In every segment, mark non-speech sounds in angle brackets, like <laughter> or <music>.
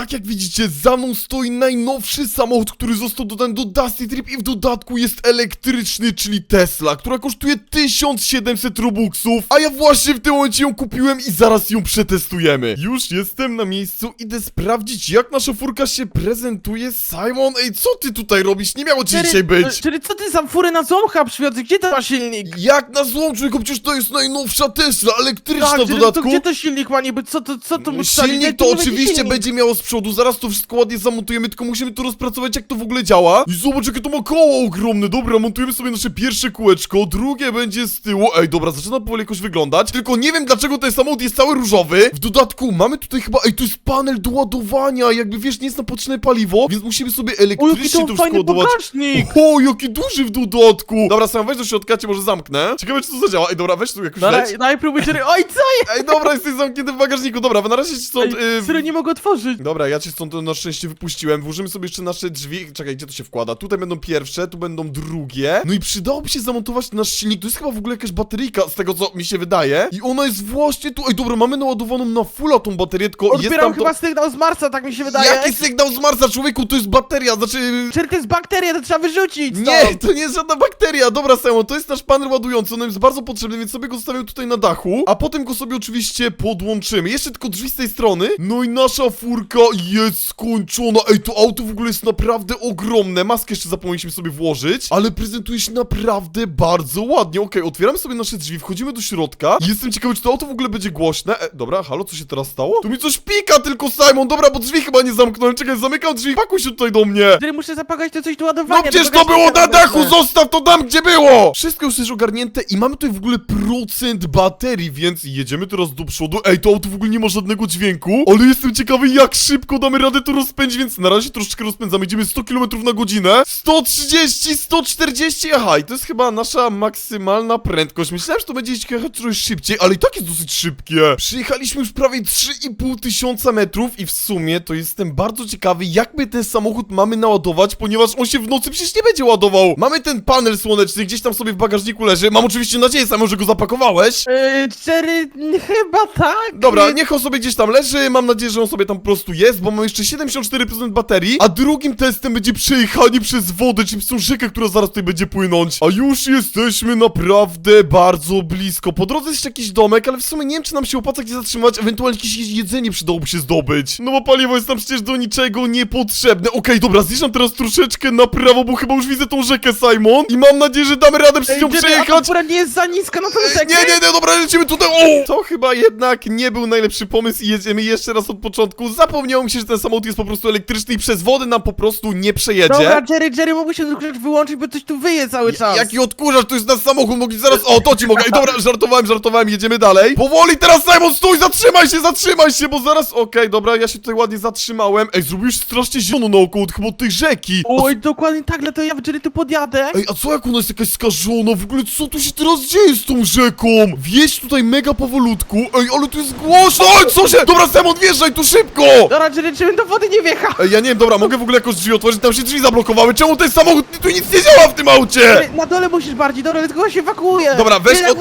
tak jak widzicie, za mną stoi najnowszy samochód, który został dodany do Dusty Trip i w dodatku jest elektryczny, czyli Tesla, która kosztuje 1700 robuxów, a ja właśnie w tym momencie ją kupiłem i zaraz ją przetestujemy. Już jestem na miejscu, idę sprawdzić jak nasza furka się prezentuje. Simon, ej, co ty tutaj robisz? Nie miało ci Czyli- dzisiaj być. Czyli co ty za furę na złomcha przywiozłeś? Gdzie to ma silnik? Jak na złom, człowieku, przecież to jest najnowsza Tesla, elektryczna Tak, w czyli dodatku. to gdzie to silnik ma niby? Co to, co to mu? Silnik Nie, to nie będzie oczywiście silnik. będzie miało przodu, zaraz to wszystko ładnie zamontujemy, tylko musimy tu rozpracować jak to w ogóle działa. I zobacz jakie to ma koło ogromne, dobra, montujemy sobie nasze pierwsze kółeczko, drugie będzie z tyłu, ej dobra, zaczyna powoli jakoś wyglądać, tylko nie wiem dlaczego ten samochód jest cały różowy. W dodatku mamy tutaj chyba, ej to jest panel do ładowania, jakby wiesz, nie jest na potrzebne paliwo, więc musimy sobie O, elektrycznie to to wszystko ładować. bagażnik! O, jaki duży w dodatku! Dobra, sam weź do środka, cię może zamknę. Ciekawe, czy to zadziała. Ej, dobra, weź tu jakoś Daj, leć. próbuj, Jerry. Oj, co jest? Ej, dobra, jesteś zamknięty w bagażniku. Dobra, na razie stąd... Ej, y, Serio, nie mogę otworzyć. Dobra, ja cię stąd na szczęście wypuściłem. Włożymy sobie jeszcze nasze drzwi. Czekaj, gdzie to się wkłada? Tutaj będą pierwsze, tu będą drugie. No i przydałoby się zamontować nasz silnik. To jest chyba w ogóle jakaś bateryjka, z tego co mi się wydaje. I ona jest właśnie tu. Ej, dobra, mamy naładowaną na fulla tą baterię, tylko jest Odbieram tam to... chyba sygnał z Marsa, tak mi się wydaje. Jaki sygnał z Marsa, człowieku? To jest bateria, znaczy... Jerry, to jest bakteria, to trzeba wyrzucić Nie, stąd. to nie jest żadna bakteria. Dobra, Simon, to jest nasz panel ładujący, on jest bardzo potrzebny, więc sobie go zostawię tutaj na dachu, a potem go sobie oczywiście podłączymy. Jeszcze tylko drzwi z tej strony. No i nasza furka jest skończona. Ej, to auto w ogóle jest naprawdę ogromne. Maskę jeszcze zapomnieliśmy sobie włożyć, ale prezentuje się naprawdę bardzo ładnie. Okej, otwieramy sobie nasze drzwi, wchodzimy do środka. Jestem ciekawy, czy to auto w ogóle będzie głośne. E, dobra, halo, co się teraz stało? Tu mi coś pika tylko, Simon. Dobra, bo drzwi chyba nie zamknąłem. Czekaj, zamykam drzwi. Pakuj się tutaj do mnie. Jerry, muszę zapakać to coś do ładowania. No przecież to było na dachu, zostaw to tam, gdzie było! Wszystko już jest ogarnięte i mamy tutaj w ogóle procent baterii, więc jedziemy teraz do przodu. Ej, to auto w ogóle nie ma żadnego dźwięku, ale jestem ciekawy, jak szybko damy radę to rozpędzić, więc na razie troszeczkę rozpędzamy. Jedziemy 100 km na godzinę, 130, 140, aha, i to jest chyba nasza maksymalna prędkość. Myślałem, że to będzie jechać trochę szybciej, ale i tak jest dosyć szybkie. Przyjechaliśmy już prawie 3,5 tysiąca metrów i w sumie to jestem bardzo ciekawy, jak my ten samochód mamy naładować, ponieważ on się w nocy przecież nie będzie ładował. Mamy ten panel słoneczny, gdzieś tam sobie w bagażniku leży. Mam oczywiście nadzieję, Simon, że go zapakowałeś. Yy, Jerry, chyba tak. Dobra, niech on sobie gdzieś tam leży, mam nadzieję, że on sobie tam po prostu jest, bo mam jeszcze 74% baterii, a drugim testem będzie przejechanie przez wodę, czyli przez tą rzekę, która zaraz tutaj będzie płynąć. A już jesteśmy naprawdę bardzo blisko. Po drodze jest jakiś domek, ale w sumie nie wiem, czy nam się opłaca gdzie zatrzymać, ewentualnie jakieś jedzenie przydałoby się zdobyć. No bo paliwo jest nam przecież do niczego niepotrzebne. Okej, dobra, zjeżdżam teraz troszeczkę na prawo, bo chyba już widzę tą rzekę, Simon, i mam nadzieję, że damy radę przez nią Jerry, a przejechać. fura nie jest za niska, no to jest Nie, nie, nie, dobra, lecimy tutaj, o! To chyba jednak nie był najlepszy pomysł i jedziemy jeszcze raz od początku. Zapomniało mi się, że ten samochód jest po prostu elektryczny i przez wodę nam po prostu nie przejedzie. Dobra, Jerry, Jerry, mógłbyś się odkurzacz wyłączyć, bo coś tu wyje cały czas. Jaki odkurzacz, to jest nasz samochód, mogli zaraz... O, to ci mogę. Ej, dobra, żartowałem, żartowałem, jedziemy dalej. Powoli teraz, Simon, stój, zatrzymaj się, zatrzymaj się, bo zaraz... Okej, dobra, ja się tutaj ładnie zatrzymałem. Ej, zrobiłeś strasznie zielono naokoło, od tej rzeki. A Oj, dokładnie tak, to ja, Jerry, tu podjadę. Ej, a co jak ona jest jakaś skażona? W ogóle co tu się teraz dzieje z tą rzeką? Wieź tutaj mega powolutku. Ej, ale tu jest głośno! Oj, co się? Dobra, Simon, wjeżdżaj tu szybko! Dobra, Jerry, żebym do wody nie wjechał. Ej, ja nie wiem, dobra, mogę w ogóle jakoś drzwi otworzyć? Tam się drzwi zablokowały. Czemu ten samochód, tu nic nie działa w tym aucie? Na dole musisz bardziej, dobra, tylko się ewakuuje. Dobra, weź od-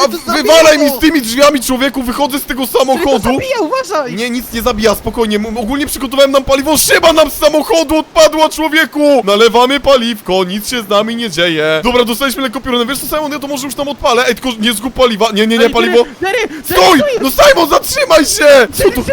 A wywalaj mi z tymi drzwiami, człowieku, wychodzę z tego samochodu. zabija, uważaj. Nie, nic nie zabija, spokojnie. M- Ogólnie przygotowałem nam paliwo. Szyba nam z samochodu odpadła, człowieku! Nalewamy paliwko, nic się z nami nie dzieje. Dobra, dostaliśmy lekko piorunem. Wiesz co, Simon, ja to może już tam odpalę. Ej, tylko nie zgub paliwa. Nie, nie, nie, paliwo. Jerry, Jerry, Jerry, Stój! No Simon, zatrzymaj się! Co tu?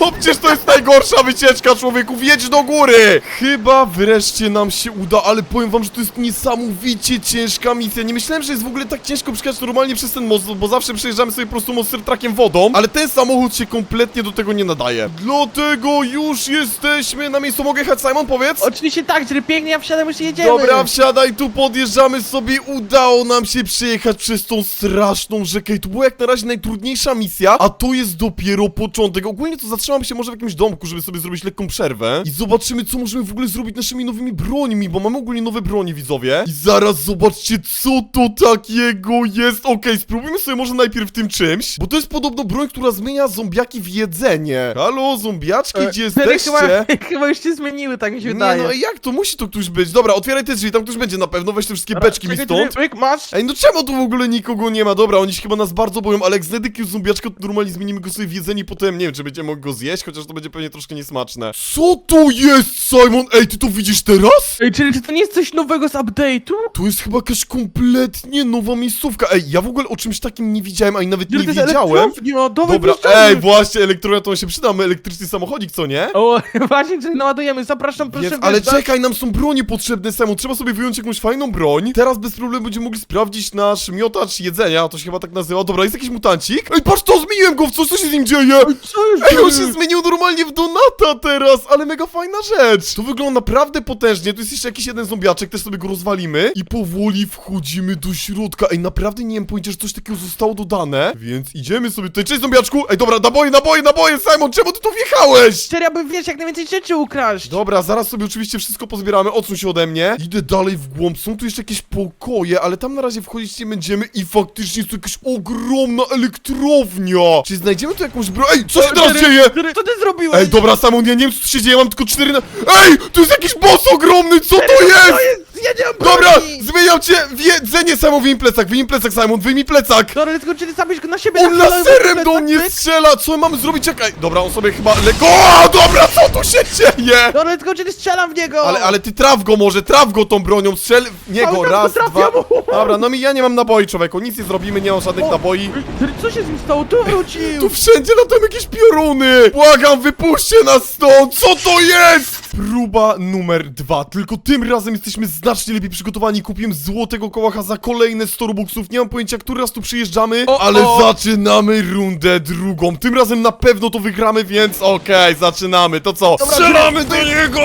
O, przecież to jest najgorsza wycieczka, człowieku. Wjedź do góry! Chyba wreszcie nam się uda, ale powiem wam, że to jest niesamowicie ciężka misja. Nie myślałem, że jest w ogóle tak ciężko przejechać normalnie przez ten most, bo zawsze przejeżdżamy sobie po prostu monster truckiem wodą, ale ten samochód się kompletnie do tego nie nadaje. Dlatego już jesteśmy na miejscu. Mogę jechać, Simon, powiedz? Oczywiście tak, Jerry, pięknie, ja wsiadam, już jedziemy. Dobra, wsiadaj, tu podjeżdżamy sobie. Udało nam się przejechać przez tą straszną rzekę. I to była jak na razie najtrudniejsza misja, a to jest dopiero początek. Ogólnie to zatrzymam się może w jakimś domku, żeby sobie zrobić lekką przerwę. I zobaczymy, co możemy w ogóle zrobić naszymi nowymi brońmi, bo mamy ogólnie nowe bronie, widzowie. I zaraz zobaczcie, co to takiego jest. Okej, spróbujmy sobie może najpierw tym czymś, bo to jest podobno broń, która zmienia zombiaki w jedzenie. Halo, zombiaczki, E, gdzie Jerry, jesteście? chyba, <laughs> chyba już się zmieniły, tak mi się Nie wydaje. no, jak to? Musi to ktoś być. Dobra, otwieraj te drzwi, tam ktoś będzie na pewno, weź te wszystkie beczki mi stąd. Masz. Ej, no czemu tu w ogóle nikogo nie ma? Dobra, oni się chyba nas bardzo boją, ale jak jakiegoś zombiaczka, to normalnie zmienimy go sobie w jedzenie i potem nie wiem, czy będziemy mogli go zjeść, chociaż to będzie pewnie troszkę niesmaczne. Co to jest, Simon? Ej, ty to widzisz teraz? Ej, czyli czy to nie jest coś nowego z update'u? To jest chyba jakaś kompletnie nowa miejscówka. Ej, ja w ogóle o czymś takim nie widziałem, a i nawet nie to jest wiedziałem. elektrownia, dawaj Dobra, ej, właśnie, elektrownia to się przyda, mamy elektryczny samochodzik, co nie? O, <laughs> właśnie, czyli naładujemy, zapraszam, proszę Więc, ale wjeżdżać. czekaj, nam są bronie potrzebne, Simon, trzeba sobie wyjąć jakąś fajną broń. Teraz bez problemu będziemy mogli sprawdzić nasz miotacz jedzenia, to się chyba tak nazywa. Dobra, jest jakiś mutancik. Ej, patrz to, zmieniłem go w coś, co się z nim dzieje? Co już Ej, on dzieje? Się zmienił normalnie w Donata teraz, ale mega fajna rzecz. To wygląda naprawdę potężnie, tu jest jeszcze jakiś jeden zombiaczek, też sobie go rozwalimy. I powoli wchodzimy do środka. Ej, naprawdę nie wiem pojęcia, że coś takiego zostało dodane. Więc idziemy sobie tutaj. Cześć zombiaczku! Ej, dobra, naboje, naboje, naboje, Simon, czemu ty tu wjechałeś? Serio, aby wiesz, jak najwięcej rzeczy ukraść. Dobra, zaraz sobie oczywiście wszystko pozbieramy, odsuń się ode mnie. Idę dalej w głąb, są tu jeszcze jakieś pokoje, ale tam na razie wchodzić nie będziemy i faktycznie jest tu jakaś ogromna elektrownia. Czy znajdziemy tu jakąś broń? Ej, co się teraz dzieje? Jerry, Co ty zrobiłeś? Ej, dobra, Samon, ja nie wiem co tu się dzieje, mam tylko cztery na... Ej, tu jest jakiś boss ogromny, co to jest? Ja nie mam Dobra, broni. zmieniam cię, jedzenie, Simon, wyjmij plecak, wyjmij plecak, Simon, wyjmij plecak. Dobra, tylko czy ty zabić go na siebie On nastrzelałem, laserem tak, do tak, mnie tak? strzela, co mamy zrobić? Czekaj, dobra, on sobie chyba leko... O, dobra, co tu się dzieje? Dobra, tylko czy ty strzelam w niego. Ale, ale ty traf go może, traf go tą bronią, strzel w niego, Cały czas raz, go dwa... trafiam. Dobra, no mi ja nie mam naboi, człowieku, nic nie zrobimy, nie mam żadnych O. naboi. Co się z nim stało? Tu wrócił. Tu wszędzie latają jakieś pioruny! Błagam, wypuśćcie nas stąd! Co to jest? Próba numer dwa. Tylko tym razem jesteśmy znacznie lepiej przygotowani. Kupiłem złotego kołacha za kolejne 100 robuxów. Nie mam pojęcia, który raz tu przyjeżdżamy, O, ale o. zaczynamy rundę drugą. Tym razem na pewno to wygramy, więc okej, zaczynamy. To co? Dobra, Strzelamy do niego!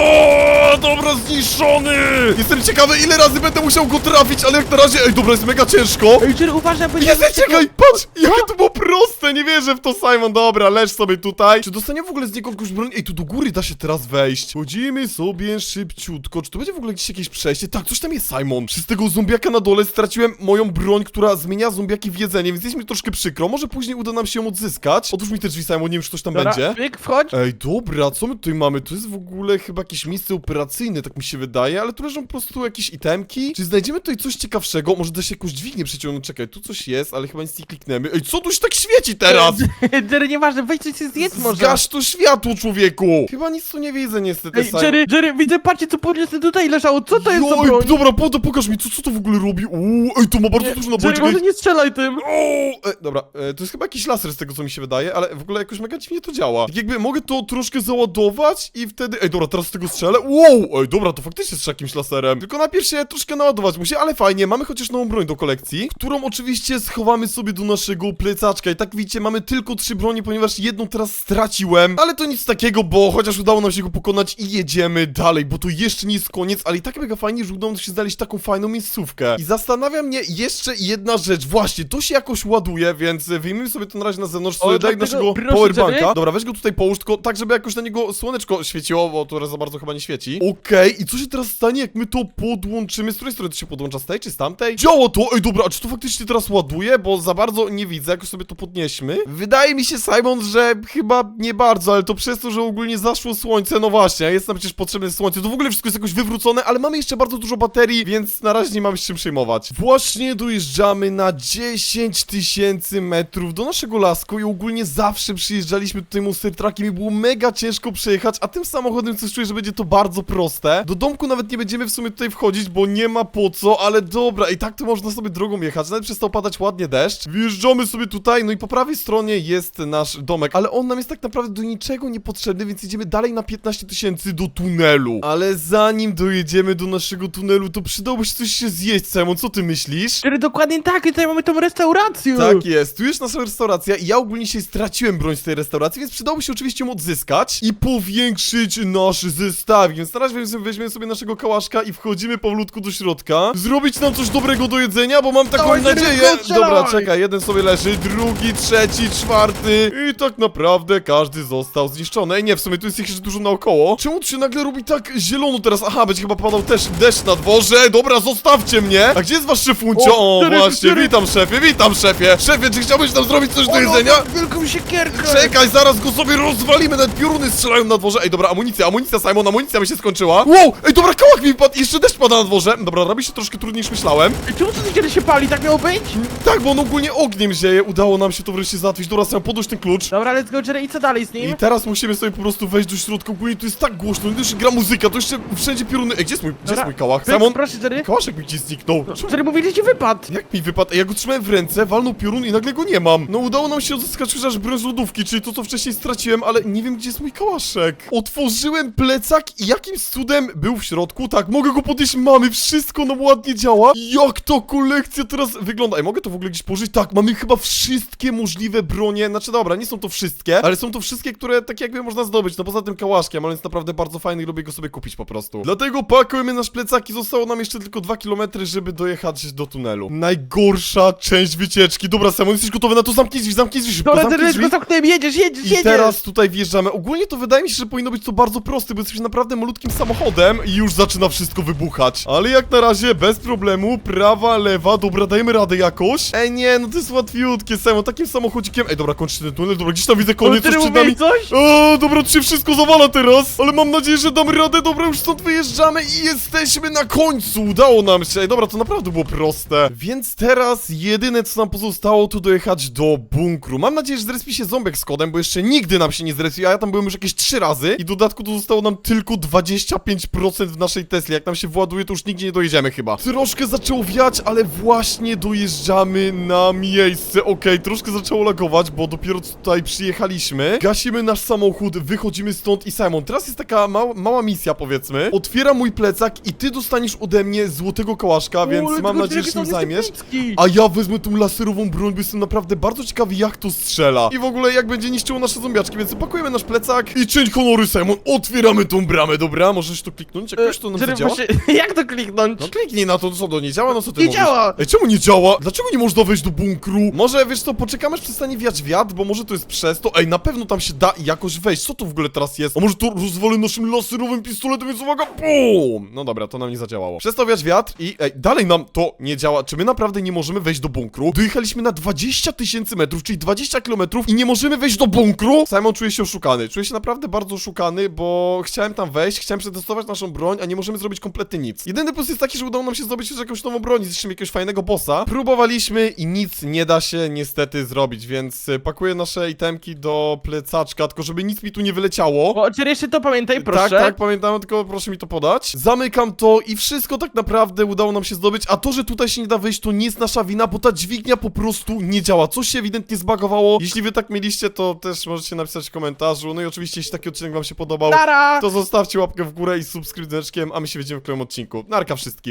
Dobra, zniszczony! Jestem ciekawy, ile razy będę musiał go trafić, ale jak na razie... Ej, dobra, jest mega ciężko. Ej, Jerry, uważaj, bo Jest, czekaj, patrz! Jakie to było proste, nie wierzę w to, Simon. Dobra, leż sobie tutaj. Czy dostanie w ogóle z niego jakąś broń? Ej, tu do góry da się teraz wejść. Chodzimy sobie szybciutko. Czy to będzie w ogóle gdzieś jakieś przejście? Tak, coś tam jest, Simon. Przez tego zombiaka na dole straciłem moją broń, która zmienia zombiaki w jedzenie, więc jest mi troszkę przykro. Może później uda nam się ją odzyskać. Otwórz mi te drzwi, Simon, nie wiem, czy coś tam będzie. Pyk, wchodź. Ej, dobra, co my tutaj mamy? To jest w ogóle chyba jakieś miejsce operacyjne, tak mi się wydaje, ale tu leżą po prostu jakieś itemki. Czy znajdziemy tutaj coś ciekawszego? Może da się jakąś dźwignię przeciągnąć? Czekaj, tu coś jest, ale chyba nic nie klikniemy. Ej, co tu się tak świeci teraz? <laughs> Jerry, nieważne, wejdź coś zjedz może. Zgasz to światło, człowieku! Chyba nic tu nie widzę niestety, Ej, Jerry, Jerry, widzę, patrzcie, co podniosę tutaj leżało, co to jest Joj, broń? dobra, po, to pokaż mi, co, co to w ogóle robi? Uuu, ej, to ma bardzo dużo Jerry, naboi, może czekaj. nie strzelaj tym. O, e, dobra, e, to jest chyba jakiś laser z tego, co mi się wydaje, ale w ogóle jakoś mega dziwnie to działa. Tak jakby mogę to troszkę załadować i wtedy... Ej, dobra, teraz z tego strzelę. Wow, ej, dobra, to faktycznie jest jakimś laserem. Tylko najpierw się troszkę naładować musi, ale fajnie, mamy chociaż nową broń do kolekcji, którą oczywiście schowamy sobie do naszego plecaczka. I tak widzicie, mamy tylko trzy bronie, ponieważ jedną teraz straciłem, ale to nic takiego, bo chociaż udało nam się go pokonać i jedziemy dalej, bo to jeszcze nie jest koniec, ale i tak mega fajnie, że udało nam się znaleźć taką fajną miejscówkę. I zastanawia mnie jeszcze jedna rzecz, właśnie, to się jakoś ładuje, więc wyjmijmy sobie to na razie na zewnątrz, O, sobie daj naszego proszę powerbanka. ciebie. Dobra, weź go tutaj połóż, tylko tak, żeby jakoś na niego słoneczko świeciło, bo to za bardzo chyba nie świeci. Okej, i co się teraz stanie, jak my to podłączymy? Z której strony to się podłącza? Z tej czy z tamtej? Działa to! Ej, dobra, a czy to faktycznie teraz ładuje? Bo za bardzo nie widzę, jakoś sobie to podnieśmy. Wydaje mi się, Simon, że chyba nie bardzo, ale to przez to, że ogólnie zaszło słońce, no właśnie, jest nam przecież potrzebne słońce, to w ogóle wszystko jest jakoś wywrócone, ale mamy jeszcze bardzo dużo baterii, więc na razie nie mamy się czym przejmować. Właśnie dojeżdżamy na 10 tysięcy metrów do naszego lasku i ogólnie zawsze przyjeżdżaliśmy tutaj monster truckiem i było mega ciężko przejechać, a tym samochodem coś czuję, że będzie to bardzo proste. Do domku nawet nie będziemy w sumie tutaj wchodzić, bo nie ma po co, ale dobra, i tak to można sobie drogą jechać, nawet przestał padać ładnie deszcz. Wjeżdżamy sobie tutaj, no i po prawej stronie jest nasz domek, ale on nam jest tak naprawdę do niczego niepotrzebny, więc idziemy dalej na 15 tysięcy do tunelu. Ale zanim dojedziemy do naszego tunelu, to przydałoby się coś się zjeść, Simon, co ty myślisz? Jerry, dokładnie tak, i tutaj mamy tą restaurację. Tak jest, tu jest nasza restauracja i ja ogólnie się straciłem broń z tej restauracji, więc przydałoby się oczywiście ją odzyskać i powiększyć nasz zestawik, więc razie weźmiemy- weźmiemy sobie naszego kałaszka i wchodzimy powolutku do środka. Zrobić nam coś dobrego do jedzenia, bo mam taką Dawaj, nadzieję. Strzelaj! Dobra, czekaj, jeden sobie leży, drugi, trzeci, czwarty i tak naprawdę każdy został zniszczony. Ej, nie, w sumie tu jest ich jeszcze dużo naokoło. Czemu tu się nagle robi tak zielono teraz? Aha, będzie chyba padał też deszcz na dworze. Dobra, zostawcie mnie. A gdzie jest wasz szefuncio? O, O, właśnie, witam szefie, witam szefie. Szefie, czy chciałbyś nam zrobić coś do jedzenia? Wielką siekierkę! Czekaj, zaraz go sobie rozwalimy, nawet pioruny strzelają na dworze. Ej, dobra, amunicja, amunicja, Simon, amunicja mi się skończyła. Wow, ej, dobra, kałak mi padł, jeszcze deszcz pada na dworze. Dobra, robi się troszkę trudniej niż myślałem. Czemu to kiedy się pali? Tak miało być? Tak, bo on ogólnie ogniem zieje, udało nam się to wreszcie załatwić. Dobra, Simon, podnoś ten klucz. Dobra, let's go, Jerry, i co dalej z nim? I teraz musimy sobie po prostu wejść do środka, ogólnie tu jest tak głośno, jeszcze gra muzyka, to jeszcze wszędzie pioruny. Ej, gdzie jest mój, gdzie jest Dobra. mój kałach? Pyk, Simon, Proszę, Jerry. kałaszek mi ci zniknął. Jerry, mówili, że ci wypadł. Jak mi wypadł? Ej, Ja go trzymałem w ręce, walnął piorun i nagle go nie mam. No udało nam się odzyskać chociaż broń z lodówki, czyli to co wcześniej straciłem, ale nie wiem gdzie jest mój kałaszek. Otworzyłem plecak i jakimś cudem był w środku. Tak, mogę go podnieść, mamy, wszystko nam ładnie działa. Jak to kolekcja teraz wygląda? Ej, mogę to w ogóle gdzieś położyć? Tak, mamy chyba wszystkie możliwe bronie. Znaczy dobra, nie są to wszystkie, ale są to wszystkie, które tak jakby można zdobyć. No poza tym kałaszkiem, ale jest naprawdę bardzo fajny i lubię go sobie kupić po prostu. Dlatego pakujemy nasz plecak i zostało nam jeszcze tylko 2 km, żeby dojechać do tunelu. Najgorsza część wycieczki. Dobra, Simon, jesteś gotowy na to? Zamknij drzwi, zamknij drzwi, szybko, Dobra, zamknij drzwi. tylko zamknąłem, jedziesz, jedziesz, I jedziesz! teraz tutaj wjeżdżamy. Ogólnie to wydaje mi się, że powinno być to bardzo proste, bo jesteśmy naprawdę malutkim samochodem i już zaczyna wszystko wybuchać. Ale jak na razie bez problemu, prawa, lewa, dobra, dajemy radę jakoś. Ej, nie, no to jest łatwiutkie, Simon, takim samochodzikiem. Ej, dobra, kończcie ten tunel, dobra, gdzieś tam widzę koniec, już przed nami. coś? O, dobra, to się wszystko zawala teraz, ale mam nadzieję, że damy radę, dobra, już stąd wyjeżdżamy i jesteśmy na końcu, udało nam się, dobra, to naprawdę było proste. Więc teraz jedyne, co nam pozostało, to dojechać do bunkru. Mam nadzieję, że zrespi się ząbek z kodem, bo jeszcze nigdy nam się nie zrespił, a ja tam byłem już jakieś trzy razy i dodatku to zostało nam tylko 25% w naszej Tesli, jak nam się właduje, to już nigdzie nie dojedziemy chyba. Troszkę zaczęło wiać, ale właśnie dojeżdżamy na miejsce, okej, troszkę zaczęło lagować, bo dopiero tutaj przyjechaliśmy. Gasimy nasz samochód, wychodzimy stąd i Simon, teraz jest taka mała, mała misja powiedzmy. Otwieram mój plecak i ty dostaniesz ode mnie złotego kołaszka, więc mam tylko nadzieję, że się Jerry, jest zajmiesz. epicki. A ja wezmę tą laserową broń, bo jestem naprawdę bardzo ciekawy jak to strzela. I w ogóle jak będzie niszczyło nasze zombiaczki, więc pakujemy nasz plecak i czyń honory Simon, otwieramy tą bramę, dobra? Możesz to kliknąć, jakoś to nam Jerry, zadziała? właśnie, <laughs> jak to kliknąć? No kliknij na to, co to nie działa, no co ty Nie mówisz? działa! Ej, czemu nie działa? Dlaczego nie można wejść do bunkru? Może, wiesz co, poczekamy aż przestanie wiać wiatr, bo może to jest przez to. Ej, na pewno tam się da jakoś wejść. Co to w ogóle teraz jest? A może to rozwalę naszym laserowym pistoletem, więc uwaga, BUM! No dobra, to nam nie zadziałało. Przestał wiać wiatr i, ej, dalej nam to nie działa. Czy my naprawdę nie możemy wejść do bunkru? Dojechaliśmy na 20 tysięcy metrów, czyli 20 kilometrów i nie możemy wejść do bunkru? Simon czuje się oszukany. Czuje się naprawdę bardzo oszukany, bo chciałem tam wejść, chciałem przetestować naszą broń, a nie możemy zrobić kompletnie nic. Jedyny plus jest taki, że udało nam się zdobyć już jakąś nową broń, zniszczymy jakiegoś fajnego bossa. Próbowaliśmy i nic nie da się niestety zrobić, więc y, pakuję nasze itemki do plecaczka, tylko żeby nic mi tu nie wyleciało. O, Jerry, jeszcze to pamiętaj, proszę. Tak, tak, pamiętam, tylko proszę mi to podać. Zamykam to i wszystko tak naprawdę udało nam się zdobyć, a to, że tutaj się nie da wyjść, to nie jest nasza wina, bo ta dźwignia po prostu nie działa. Coś się ewidentnie zbagowało. Jeśli wy tak mieliście, to też możecie napisać w komentarzu. No i oczywiście, jeśli taki odcinek wam się podobał, Tara! to zostawcie łapkę w górę i subskrypcję, a my się widzimy w kolejnym odcinku. Narka wszystkim.